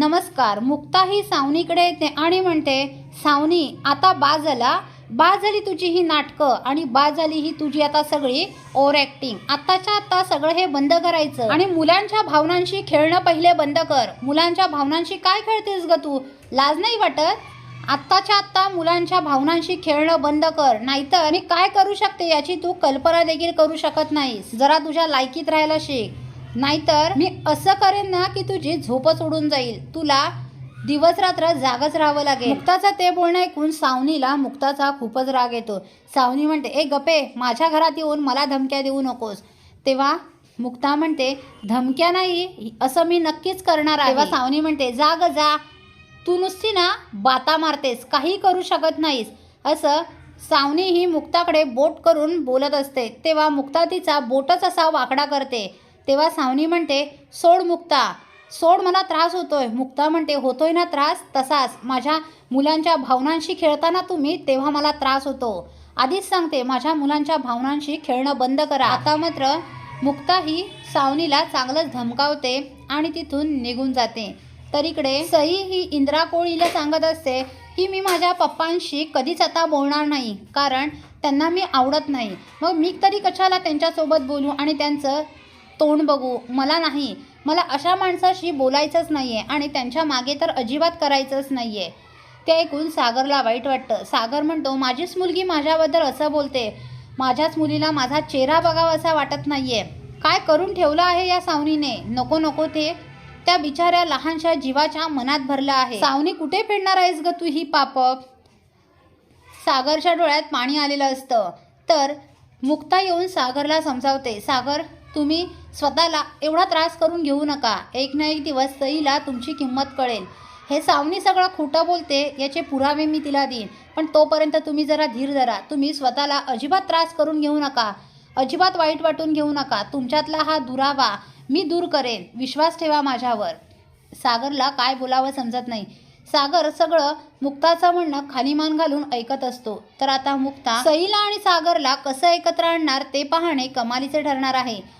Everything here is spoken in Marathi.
नमस्कार मुक्ता ही सावनीकडे येते आणि म्हणते सावनी आता बाजला. झाला झाली तुझी ही नाटकं आणि बा झाली ही तुझी आता सगळी ओव्हर ॲक्टिंग. आत्ताच्या आत्ता सगळं हे बंद करायचं. आणि मुलांच्या भावनांशी खेळणं पहिले बंद कर. मुलांच्या भावनांशी काय खेळतेस ग तू? लाज नाही वाटत? आत्ताच्या आत्ता मुलांच्या भावनांशी खेळणं बंद कर. नाहीतर मी काय करू शकते याची तू कल्पना देखील करू शकत नाहीस. जरा तुझ्या लायकीत राहायला शिक. नाहीतर मी असं करेन ना की तुझी झोपच उडून जाईल. तुला दिवस रात्र जागच राहावं लागेल. मुक्ताचं ते बोलणं ऐकून सावनीला मुक्ताचा खूपच राग येतो. सावनी म्हणते ए गपे माझ्या घरात येऊन मला धमक्या देऊ नकोस. तेव्हा मुक्ता म्हणते धमक्या नाही असं मी नक्कीच करणार आहे. तेव्हा सावनी म्हणते जा ग जा. तू नुसती ना बाता मारतेस काही करू शकत नाहीस. असं सावनी ही मुक्ताकडे बोट करून बोलत असते. तेव्हा मुक्ता तिचा बोटच असा वाकडा करते. तेव्हा सावनी म्हणते सोड मुक्ता सोड मला त्रास होतोय. मुक्ता म्हणते होतोय ना त्रास? तसाच. माझ्या मुलांच्या भावनांशी खेळताना तुम्ही तेव्हा मला त्रास होतो. आधीच सांगते माझ्या मुलांच्या भावनांशी खेळणं बंद करा. आता मात्र मुक्ता ही सावनीला चांगलंच धमकावते आणि तिथून निघून जाते. तर इकडे सई ही इंद्रा कोळीला सांगत असते की मी माझ्या पप्पांशी कधीच आता बोलणार नाही कारण त्यांना मी आवडत नाही. मग मी तरी कशाला त्यांच्यासोबत बोलू आणि त्यांचं तोंड बघू मला नाही. मला अशा माणसाशी बोलायचंच नाही आहे आणि त्यांच्या मागे तर अजिबात करायचंच नाही आहे ते ऐकून सागरला वाईट वाटतं. सागर म्हणतो माझीच मुलगी माझ्याबद्दल असं बोलते. माझ्याच मुलीला माझा चेहरा बघावा असा वाटत नाही आहे काय करून ठेवलं आहे या सावनीने? नको नको ते. त्या बिचाऱ्या लहानशा जीवाच्या मनात भरलं आहे. सावनी कुठे फेडणार आहेस ग तू ही पाप? सागरच्या डोळ्यात पाणी आलेलं असतं. तर मुक्ता येऊन सागरला समजावते. सागर तुम्ही स्वतःला एवढा त्रास करून घेऊ नका. एक ना एक दिवस सईला तुमची किंमत कळेल. हे सावनी सगळं खोटं बोलते याचे पुरावे मी तिला देईन. पण तोपर्यंत तुम्ही जरा धीर धरा. तुम्ही स्वतःला अजिबात त्रास करून घेऊ नका. अजिबात वाईट वाटून घेऊ नका. तुमच्यातला हा दुरावा मी दूर करेन. विश्वास ठेवा माझ्यावर. सागरला काय बोलावं समजत नाही. सागर सगळं मुक्ताचं म्हणणं खाली मान घालून ऐकत असतो. तर आता मुक्ता सईला आणि सागरला कसं एकत्र आणणार ते पाहणे कमालीचे ठरणार आहे.